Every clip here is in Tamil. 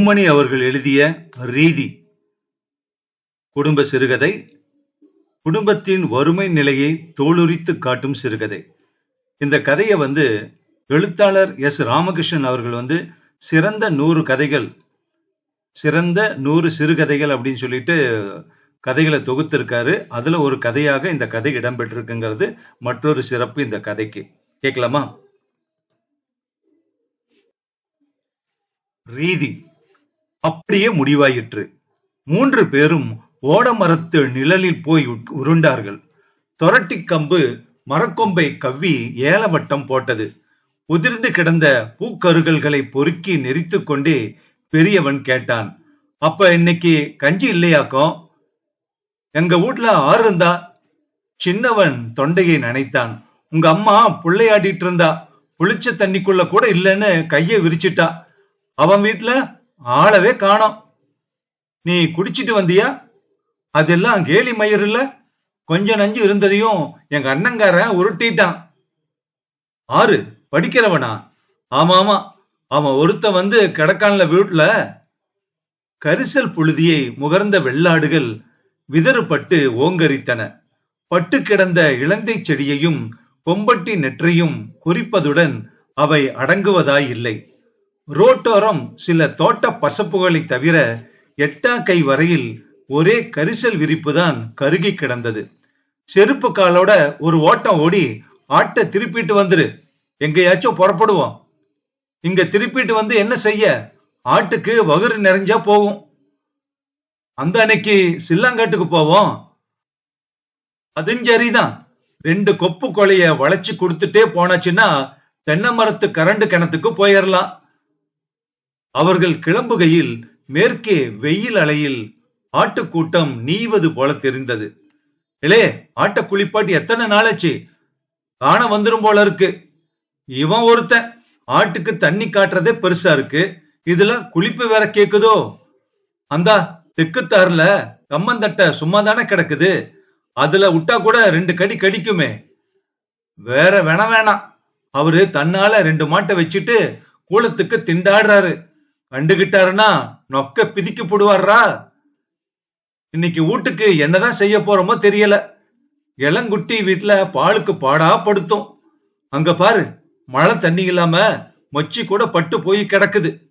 பூமணி அவர்கள் எழுதிய ரீதி குடும்ப சிறுகதை குடும்பத்தின் வறுமை நிலையை தோலுரித்து காட்டும் சிறுகதை. இந்த கதையை வந்து எழுத்தாளர் எஸ். ராமகிருஷ்ணன் அவர்கள் வந்து சிறந்த நூறு கதைகள் சிறந்த நூறு சிறுகதைகள் அப்படின்னு சொல்லிட்டு கதைகளை தொகுத்திருக்காரு. அதுல ஒரு கதையாக இந்த கதை இடம்பெற்றிருக்குங்கிறது. மற்றொரு சிறப்பு இந்த கதைக்கு. கேட்கலாமா? ரீதி. அப்படியே முடிவாயிற்று. மூன்று பேரும் ஓடமரத்து நிழலில் போய் உட்- உருண்டார்கள். தொரட்டி கம்பு மரக்கொம்பை கவ்வி ஏலவட்டம் போட்டது. உதிர்ந்து கிடந்த பூக்கருகல்களை பொறுக்கி நெரித்துக் கொண்டே பெரியவன் கேட்டான் அப்ப இன்னைக்கு கஞ்சி இல்லையாக்கும் எங்க வீட்ல ஆறு இருந்தா? சின்னவன் தொண்டையை நனைத்தான். உங்க அம்மா புள்ளையாடிட்டு இருந்தா. புளிச்ச தண்ணிக்குள்ள கூட இல்லைன்னு கையை விரிச்சிட்டா. அவன் வீட்ல ஆளவே காணோம். நீ குடிச்சிட்டு வந்தியா? அதெல்லாம் கேலி மயிர் இல்ல. கொஞ்சம் நஞ்சு இருந்ததையும் எங்க அண்ணங்காரன் உருட்டிட்டான். ஆறு படிக்கிறவனா? ஆமா ஆமா அவன் ஒருத்த வந்து கிடக்கான்ல வீட்ல கரிசல் புழுதியை முகர்ந்த வெள்ளாடுகள் விதறுபட்டு ஓங்கரித்தன. பட்டு கிடந்த இளந்தை செடியையும் கொம்பட்டி நெற்றையும் குறிப்பதுடன் அவை அடங்குவதாய் இல்லை. ரோட்டோரம் சில தோட்ட பசப்புகளை தவிர எட்டா கை வரையில் ஒரே கரிசல் விரிப்புதான் கருகி கிடந்தது. செருப்பு காலோட ஒரு ஓட்டம் ஓடி ஆட்டை திருப்பிட்டு வந்துரு. எங்கேயாச்சும் புறப்படுவோம். இங்க திருப்பிட்டு வந்து என்ன செய்ய? ஆட்டுக்கு வகுறு நிறைஞ்சா போகும். அந்த அன்னைக்கு சில்லாங்காட்டுக்கு போவோம். அதுவும் சரிதான் ரெண்டு கொப்பு கொலைய வளைச்சு கொடுத்துட்டே போனாச்சுன்னா தென்னை மரத்து கரண்டு கிணத்துக்கு போயிடலாம் அவர்கள் கிளம்புகையில் மேற்கே வெயில் அலையில் ஆட்டுக்கூட்டம் நீவது போல தெரிந்தது. இளே ஆட்ட குளிப்பாட்டி எத்தனை நாளாச்சு? காண வந்துடும் போல இருக்கு. இவன் ஒருத்தன். ஆட்டுக்கு தண்ணி காட்டுறதே பெருசா இருக்கு. இதுல குளிப்பு வேற கேக்குதோ? அந்தா தெக்குத்தாறுல கம்மந்தட்டை சும்மா தானே கிடக்குது. அதுல விட்டா கூட ரெண்டு கடி கடிக்குமே. வேற வேண வேணாம். அவரு தன்னால ரெண்டு மாட்டை வச்சுட்டு கூலத்துக்கு திண்டாடுறாரு. கண்டுகிட்டாருன்னா நொக்க பிதிக்கி போடுவாரா இன்னைக்கு வீட்டுக்கு என்னதான் செய்ய போறோமோ தெரியல. இளங்குட்டி வீட்டுல பாலுக்கு பாடா படுத்தும். அங்க பாரு மழை தண்ணி இல்லாம மொச்சி கூட பட்டு போய் கிடக்குது.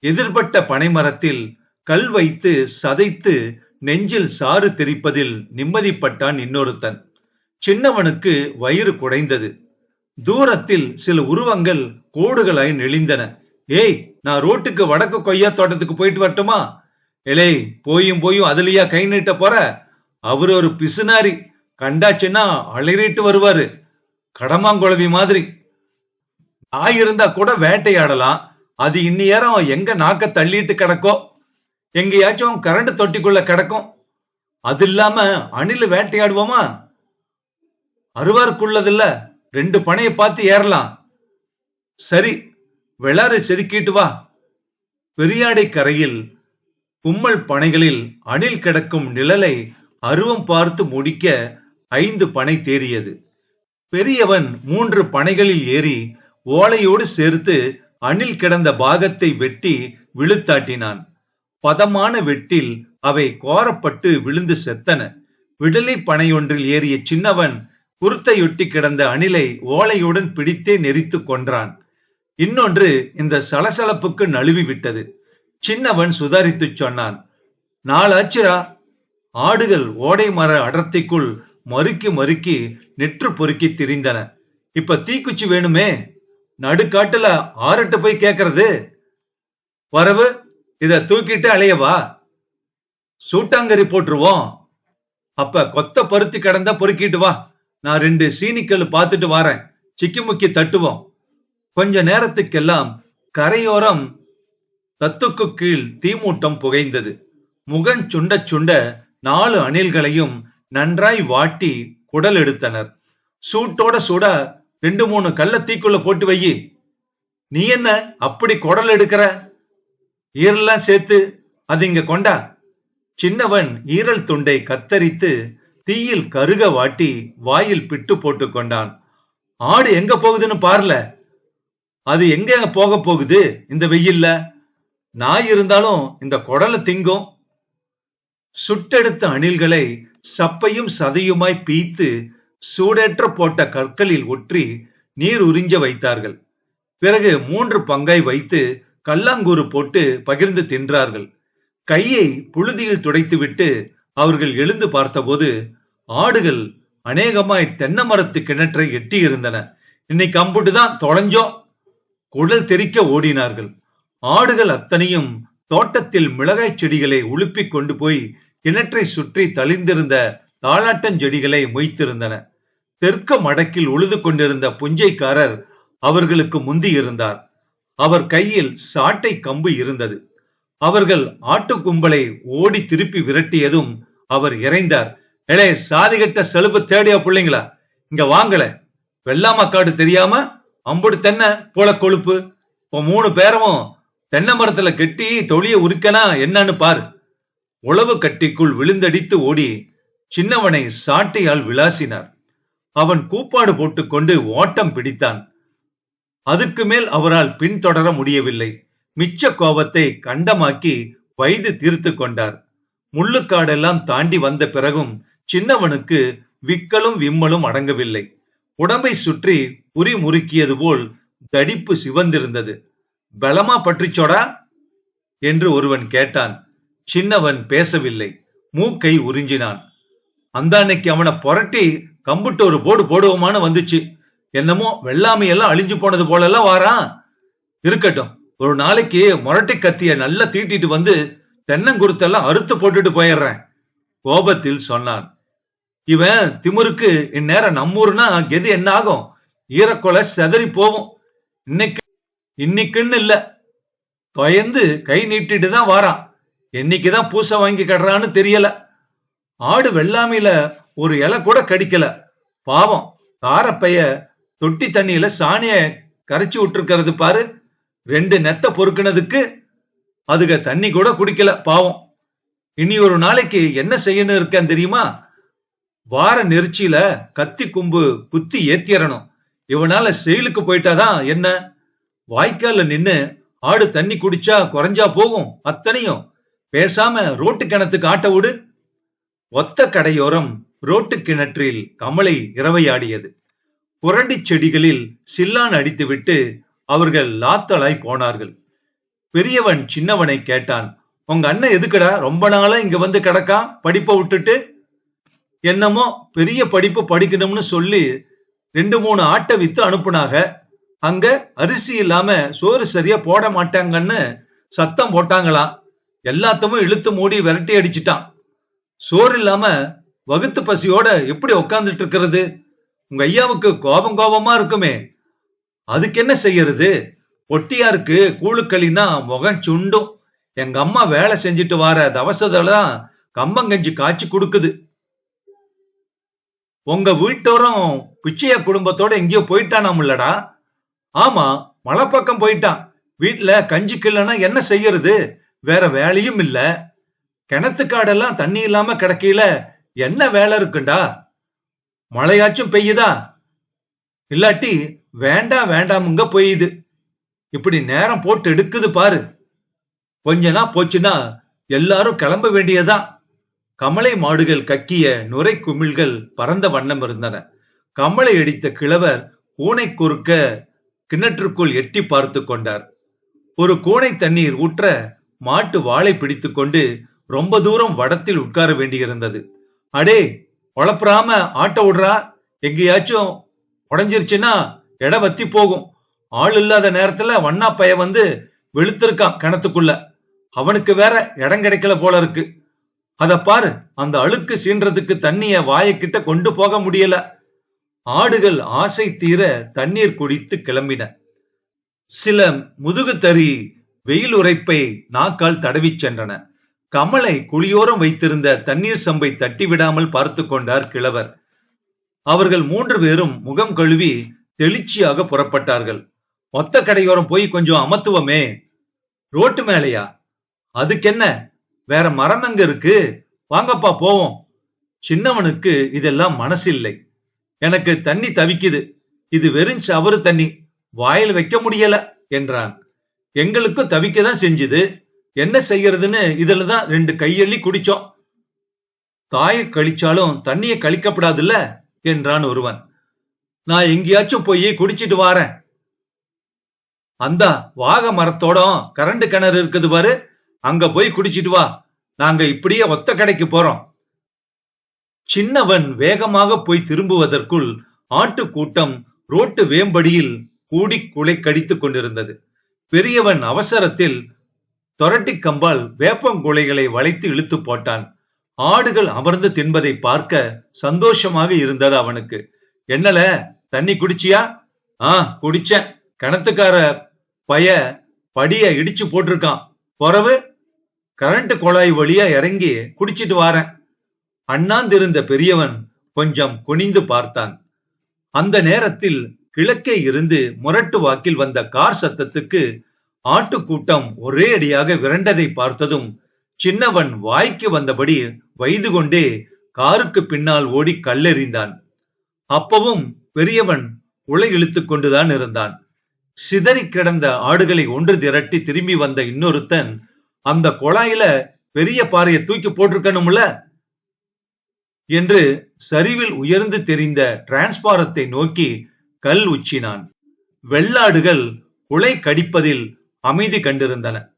எதிர்பட்ட பனைமரத்தில் கல் வைத்து சதைத்து நெஞ்சில் சாறு தெரிப்பதில் நிம்மதிப்பட்டான் இன்னொருத்தன். சின்னவனுக்கு வயிறு குடைந்தது. தூரத்தில் சில உருவங்கள் கோடுகளாய் நெளிந்தன. ஏய் நான் ரோட்டுக்கு வடக்கு கொய்யா தோட்டத்துக்கு போயிட்டு வரட்டுமா? எலே போயும் போயும் அதுலயா கை நீட்ட போற? அவர் ஒரு பிசுனாரி கண்டாச்சுன்னா அலறிட்டு வருவாரு. கடமாங்குழவி மாதிரி. நாய் இருந்தா கூட வேட்டையாடலாம். அது இன்னேரம் எங்க நாக்க தள்ளிட்டு கிடக்கோ எங்கேயாச்சும் கரண்ட் தொட்டிக்குள்ள கிடக்கும்? அது இல்லாம அணில் வேட்டையாடுவோமா? அருவாருக்குள்ளதில்ல ரெண்டு பனையை பார்த்து ஏறலாம். சரி வெளாறு செதுக்கிட்டு வா. பெரியாடை கரையில் கும்மல் பனைகளில் அணில் கிடக்கும் நிழலை அருவம் பார்த்து முடிக்க ஐந்து பனை தேறியது. பெரியவன் மூன்று பனைகளில் ஏறி ஓலையோடு சேர்த்து அணில் கிடந்த பாகத்தை வெட்டி விழுத்தாட்டினான். பதமான வெட்டில் அவை கோரப்பட்டு விழுந்து செத்தன. விடலை பனையொன்றில் ஏறிய சின்னவன் குருத்தையொட்டி கிடந்த அணிலை ஓலையுடன் பிடித்தே நெரித்து கொன்றான். இன்னொன்று இந்த சலசலப்புக்கு நழுவி விட்டது. சின்னவன் சுதாரித்துச் சொன்னான் நாளாச்சுரா ஆடுகள் ஓடை மர அடர்த்திக்குள் மறுக்கி மறுக்கி நெற்று பொறுக்கி திரிந்தன. இப்ப தீக்குச்சி வேணுமே? நடுக்காட்டுல ஆறுட்டு போய் கேக்குறது? வரவு இத தூக்கிட்டு அலையவா சூட்டாங்கரி போட்டுருவோம். அப்ப கொத்த பருத்தி கடந்தா பொறுக்கிட்டு வா. நான் ரெண்டு சீனிக்கல் பார்த்துட்டு வாரேன். சிக்கி முக்கி தட்டுவோம். கொஞ்ச நேரத்துக்கெல்லாம் கரையோரம் தத்துக்கு கீழ் தீமூட்டம் புகைந்தது. முகம் சுண்ட சுண்ட நாலு அணில்களையும் நன்றாய் வாட்டி குடல் எடுத்தனர். சூட்டோட சுட ரெண்டு மூணு கல்ல தீக்குள்ள போட்டு வையி. நீ என்ன அப்படி குடல் எடுக்கிற? ஈரெல்லாம் சேர்த்து அது இங்க கொண்டா? சின்னவன் ஈரல் துண்டை கத்தரித்து தீயில் கருக வாட்டி வாயில் பிட்டு போட்டு கொண்டான். ஆடு எங்க போகுதுன்னு பாருல. அது எங்க போக போகுது? இந்த வெயில்ல? நாய் இருந்தாலும் இந்த குடலை திங்கும். சுட்டெடுத்த அணில்களை சப்பையும் சதையுமாய் பீய்த்து சூடேற்ற போட்ட கற்களில் ஒற்றி நீர் உறிஞ்ச வைத்தார்கள். பிறகு மூன்று பங்காய் வைத்து கல்லாங்கூறு போட்டு பகிர்ந்து தின்றார்கள். கையை புழுதியில் துடைத்துவிட்டு அவர்கள் எழுந்து பார்த்தபோது ஆடுகள் அநேகமாய் தென்னை மரத்து கிணற்றை எட்டியிருந்தன. இன்னைக்கு அம்புட்டு தான் தொலைஞ்சோம். குடல் தெறிக்க ஓடினார்கள். ஆடுகள் அத்தனையும் தோட்டத்தில் மிளகாய் செடிகளை உளுப்பிக் கொண்டு போய் கிணற்றை சுற்றி தளிந்திருந்த தாளாட்டஞ்செடிகளை மொய்த்திருந்தன. தெற்க மடக்கில் உழுது கொண்டிருந்த புஞ்சைக்காரர் அவர்களுக்கு முந்தி இருந்தார். அவர் கையில் சாட்டை கம்பு இருந்தது. அவர்கள் ஆட்டு கும்பலை ஓடி திருப்பி விரட்டியதும் அவர் இறைந்தார். எலே சாதிகட்ட செலுப்பு தேடியா பிள்ளைங்களா? இங்க வாங்கல வெள்ளாமக்காடு தெரியாம அம்புடு தென்னை போல கொழுப்பு. இப்போ மூணு பேரும் தென்னை மரத்துல கெட்டி தொழிய உரிக்கனா என்னன்னு பார். உழவு கட்டிக்குள் விழுந்தடித்து ஓடி சின்னவனை சாட்டையால் விளாசினார். அவன் கூப்பாடு போட்டுக்கொண்டு ஓட்டம் பிடித்தான். அதுக்கு மேல் அவரால் பின்தொடர முடியவில்லை. மிச்ச கோபத்தை கண்டமாக்கி வயது தீர்த்து கொண்டார். முள்ளுக்காடெல்லாம் தாண்டி வந்த பிறகும் சின்னவனுக்கு விக்கலும் விம்மலும் அடங்கவில்லை. உடம்பை சுற்றி உரி முறுக்கியது போல் தடிப்பு சிவந்திருந்தது. பலமா பற்றிச்சோடா? என்று ஒருவன் கேட்டான். சின்னவன் பேசவில்லை. மூக்கை உறிஞ்சினான். அந்த அன்னைக்கு அவனை புரட்டி கம்புட்டு ஒரு போடு போடுவோமான்னு வந்துச்சு. என்னமோ வெள்ளாமை எல்லாம் அழிஞ்சு போனது போலெல்லாம் வாரான் இருக்கட்டும். ஒரு நாளைக்கு முரட்டை கத்திய நல்லா தீட்டிட்டு வந்து தென்னங்குருத்தெல்லாம் அறுத்து போட்டுட்டு போயிடுறேன் கோபத்தில் சொன்னான். இவன் திமுருக்கு இந்நேரம் நம்மூர்னா கெது என்ன ஆகும்? ஈரக்கொலை செதறி போகும். இன்னைக்கு இன்னைக்குன்னு இல்ல. தொயந்து கை நீட்டிட்டு தான் வாரான். என்னைக்குதான் பூசை வாங்கி கடுறான்னு தெரியல. ஆடு வெள்ளாமையில ஒரு இலை கூட கடிக்கல. பாவம் தாரப்பைய தொட்டி தண்ணியில சாணிய கரைச்சி விட்டுருக்கிறது பாரு. ரெண்டு நெத்த பொறுக்கினதுக்கு அதுக தண்ணி கூட குடிக்கல. பாவம். இனி ஒரு நாளைக்கு என்ன செய்யணும் இருக்கேன் தெரியுமா? வார நெரிச்சியில கத்தி கும்பு குத்தி ஏத்திரணும் இவனால செயலுக்கு போயிட்டாதான் என்ன? வாய்க்கால நின்னு ஆடு தண்ணி குடிச்சா குறைஞ்சா போகும் அத்தனையும். பேசாம ரோட்டு கிணத்துக்கு ஆட்ட விடு. ஒத்த கடையோரம் ரோட்டு கிணற்றில் கமலை இரவையாடியது. புரண்டி செடிகளில் சில்லான் அடித்துவிட்டு அவர்கள் லாத்தலாய் போனார்கள். பெரியவன் சின்னவனை கேட்டான் உங்க அண்ணன் எதுக்குடா? ரொம்ப நாளா இங்க வந்து கிடக்கா? படிப்பை விட்டுட்டு? என்னமோ பெரிய படிப்பு படிக்கணும்னு சொல்லி ரெண்டு மூணு ஆட்டை வித்து அனுப்புனாங்க. அங்க அரிசி இல்லாம சோறு சரியா போட மாட்டாங்கன்னு சத்தம் போட்டாங்களாம். எல்லாத்தையும் இழுத்து மூடி விரட்டி அடிச்சிட்டான். சோறு இல்லாம வகுத்து பசியோட எப்படி உக்காந்துட்டு இருக்கிறது? உங்க ஐயாவுக்கு கோபம் கோபமா இருக்குமே. அதுக்கு என்ன செய்யறது? ஒட்டியாருக்கு கூழுக்களினா முகம் சுண்டும். எங்க அம்மா வேலை செஞ்சுட்டு வர தவசதெல்லாம் கம்பங்கஞ்சி காய்ச்சி கொடுக்குது. உங்க வீட்டோரும் பிச்சைய குடும்பத்தோட எங்கேயோ போயிட்டானாமுல்லடா ஆமா மலை பக்கம் போயிட்டான். வீட்டுல கஞ்சி கிள்ளனா என்ன செய்யறது? வேற வேலையும் இல்ல. கிணத்து காடெல்லாம் தண்ணி இல்லாம கிடக்கையில என்ன வேலை இருக்குண்டா? மழையாச்சும் பெய்யுதா? இல்லாட்டி வேண்டாம் வேண்டாமுங்க பெய்யுது இப்படி நேரம் போட்டு எடுக்குது பாரு. கொஞ்ச நாள் போச்சுன்னா எல்லாரும் கிளம்ப வேண்டியதுதான். கமலை மாடுகள் கக்கிய நுரை குமிழ்கள் பரந்த வண்ணம் இருந்தன. கமலை அடித்த கிழவர் பூனை குறுக்க கிணற்றுக்குள் எட்டி பார்த்து கொண்டார். ஒரு கோணை தண்ணீர் ஊற்ற மாட்டு வாளை பிடித்துக்கொண்டு ரொம்ப தூரம் வடத்தில் உட்கார வேண்டியிருந்தது. அடே உழப்புறாம ஆட்ட விடுறா எங்கேயாச்சும் உடஞ்சிருச்சுன்னா எடை வத்தி போகும். ஆள் இல்லாத நேரத்துல வண்ணா பைய வந்து வெளுத்திருக்கான் கிணத்துக்குள்ள. அவனுக்கு வேற இடம் கிடைக்கல போல இருக்கு. அத பாரு அந்த அழுக்கு சீன்றதுக்கு தண்ணிய வாயக்கிட்ட கொண்டு போக முடியல. ஆடுகள் ஆசை தீர தண்ணீர் குடித்து கிளம்பின. சில முதுகு தறி வெயில் உரைப்பை நாக்கால் தடவிச் சென்றன. கமலை குழியோரம் வைத்திருந்த தண்ணீர் சம்பை தட்டி விடாமல் பார்த்து கொண்டார் கிழவர். அவர்கள் மூன்று பேரும் முகம் கழுவி தெளிச்சியாக புறப்பட்டார்கள். மொத்த கடையோரம் போய் கொஞ்சம் அமத்துவமே. ரோட்டு மேலையா? அதுக்கென்ன? வேற மரம் எங்க இருக்கு? வாங்கப்பா போவோம். சின்னவனுக்கு இதெல்லாம் மனசில்லை. எனக்கு தண்ணி தவிக்குது. இது வெறும் சவறு தண்ணி. வாயில் வைக்க முடியல என்றான். எங்களுக்கும் தவிக்கதான் செஞ்சுது. என்ன செய்யறதுன்னு இதுல தான் ரெண்டு கையள்ளி குடிச்சோம். தாயை கழிச்சாலும் தண்ணியை கழிக்கப்படாதுல்ல என்றான் ஒருவன். நான் எங்கேயாச்சும் போய் குடிச்சிட்டு வாரேன். அந்த வாக மரத்தோட கரண்ட் கிணறு இருக்குது பாரு. அங்க போய் குடிச்சிட்டு வா. நாங்க இப்படியே ஒத்த கடைக்கு போறோம். சின்னவன் வேகமாக போய் திரும்புவதற்குள் ஆட்டு கூட்டம் ரோட்டு வேம்படியில் கூடி குலை கடித்துக் கொண்டிருந்தது. பெரியவன் அவசரத்தில் தொரட்டி கம்பால் வேப்பங்குலைகளை வளைத்து இழுத்து போட்டான். ஆடுகள் அமர்ந்து தின்பதை பார்க்க சந்தோஷமாக இருந்தது அவனுக்கு. என்னல தண்ணி குடிச்சியா? ஆ குடிச்சேன். கிணத்துக்கார பய படிய இடிச்சு போட்டிருக்கான். பொறவு? கரண்ட் குழாய் வழியா இறங்கி குடிச்சிட்டு வாரேன். அண்ணாந்திருந்த பெரியவன் கொஞ்சம் குனிந்து பார்த்தான். அந்த நேரத்தில் கிழக்கே இருந்து முரட்டு வாக்கில் வந்த கார் சத்தத்துக்கு ஆட்டுக்கூட்டம் ஒரே அடியாக விரண்டதை பார்த்ததும் சின்னவன் வாய்க்கு வந்தபடி வைது கொண்டே காருக்கு பின்னால் ஓடி கல்லெறிந்தான். அப்பவும் பெரியவன் உலை இழுத்துக் கொண்டுதான் இருந்தான். சிதறி கிடந்த ஆடுகளை ஒன்று திரட்டி திரும்பி வந்த இன்னொருத்தன் அந்த குழாயில பெரிய பாறையை தூக்கி போட்டிருக்கணும்ல? என்று சரிவில் உயர்ந்து தெரிந்த டிரான்ஸ்பாரத்தை நோக்கி கல் உச்சினான். வெள்ளாடுகள் குலை கடிப்பதில் அமைதி கண்டிருந்தன.